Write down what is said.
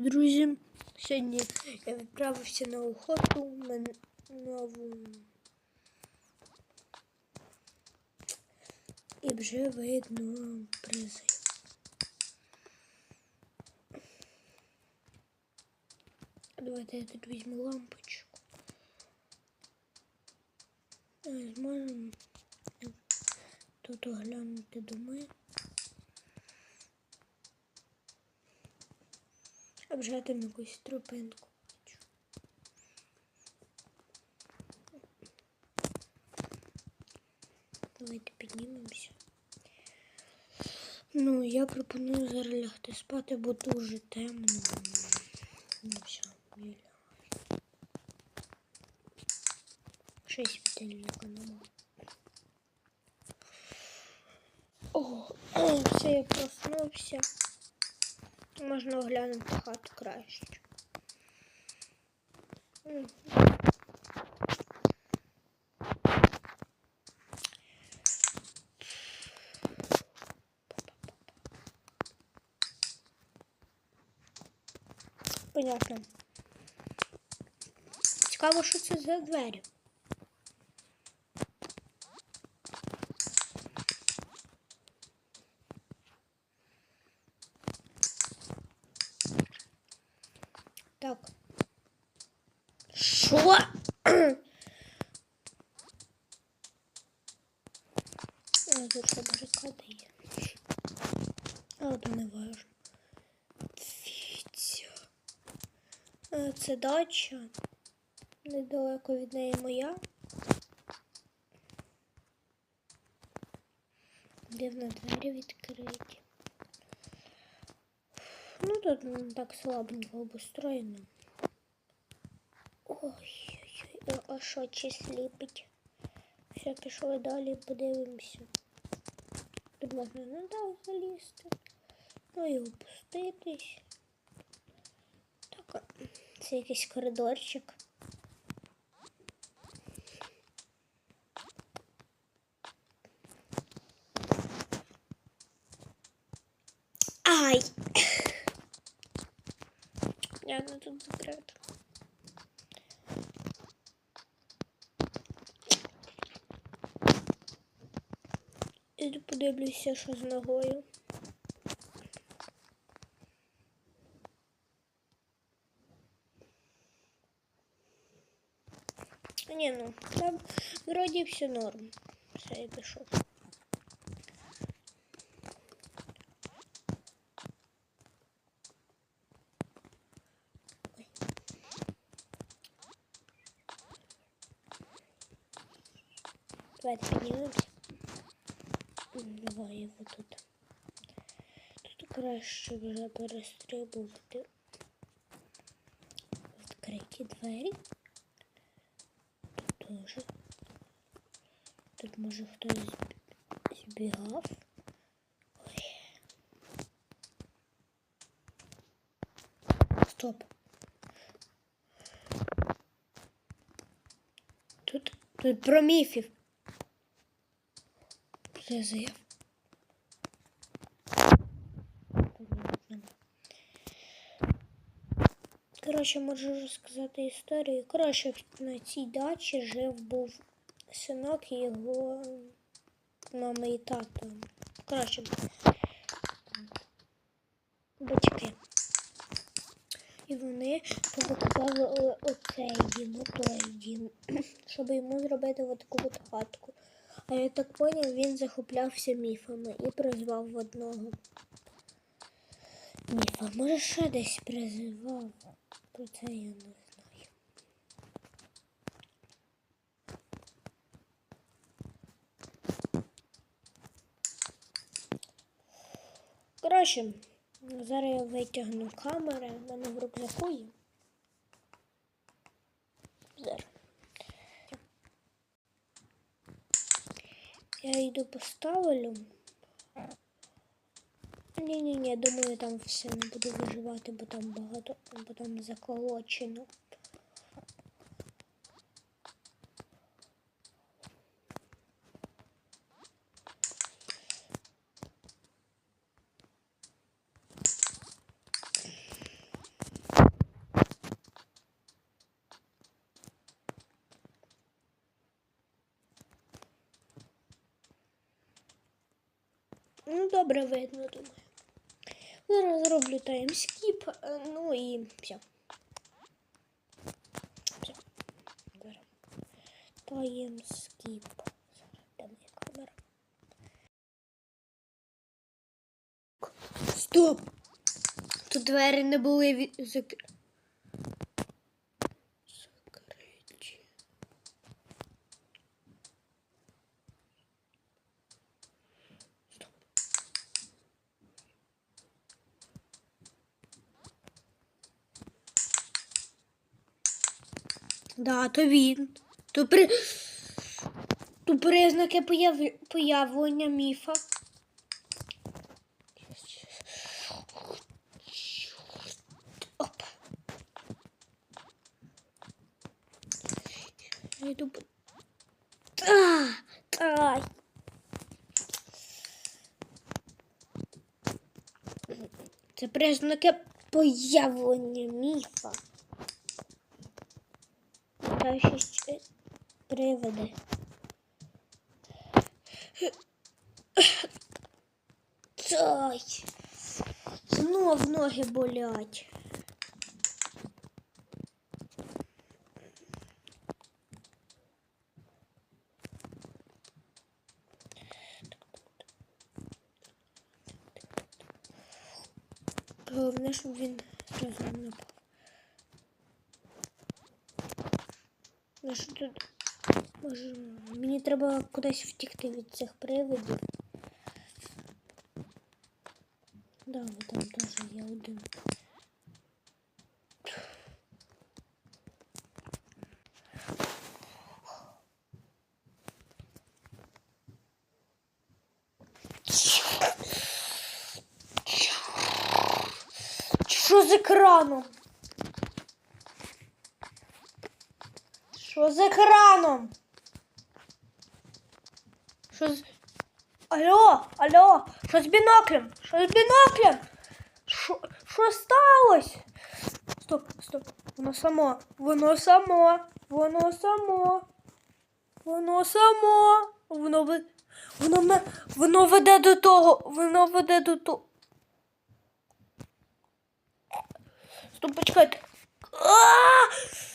Друзі, сьогодні я відправився на охоту на нову. І вже видно призи. Давайте я тут візьму лампочку. Е, Зможемо тут оглянути доми. Там якусь тропинку бачу. Давайте піднімемося. Ну, я пропоную зараз лягти спати, бо дуже темно. Ну все, я лягаю. Й світильника нема. О, все, я проснувся. Можна оглянути хату краще. Понятно. Цікаво, що це за двері. Так. Що? Тут ще барикади є. Але не важно. Дивіться. Це дача. Недалеко від неї моя. Дивно двері відкриті. Тут так слабенько обустроєно. Ой-ой-ой, а що чи сліпить? Все, пішли далі, подивимося. Тут можна на дах залізти. Ну і опуститись. Так, це якийсь коридорчик. Ай! Понятно, тут закрито. Іду подивлюся, що з ногою. Ні, ну, там вроді все норм. Все, я пішов. Давайте піднімемося. Давай його тут. Тут краще вже перестрибувати. Відкриті двері. Тут теж. Тут може хтось зб- збігав. Стоп. Тут, тут про міфів. Заяв. Коротше, можу розказати історію. Коротше, на цій дачі жив був синок його мама і тато. Коротше, батьки. І вони побудували оцей дім, отой дім, щоб йому зробити отаку от хатку. А я так поняв, він захоплявся міфами і призвав одного міфа. Може, ще десь призивав. Про це я не знаю. Коротше, зараз я витягну камери, в мене в рюкзаку є. Зараз. Я йду поставлю. Ні-ні-ні, думаю, там все не буду виживати, бо там багато, бо там заколочено. Добре видно, думаю. Зараз зроблю таймскіп, е, ну і все. Все. Таймскіп. Зараз камера. Стоп! Тут двері не були від... Да, то він. То, при... то признаки появ... появлення міфа. Оп. Я йду... А, ай. Це признаки появлення міфа. Ще привиди. Ай. Знов ноги болять. Головне, щоб він зразу не напав. Ну що тут? Може, мені треба кудись втікти від цих привидів. Да, вот там теж є один. Що з екраном? Що з екраном? Що з. Алло, алло, що з біноклем? Що з біноклем? Що, що сталося? Стоп, стоп. Воно само. Воно само. Воно само. Воно само. Воно ви- Воно воно веде до того. Воно веде до того. Стоп, почекайте. А!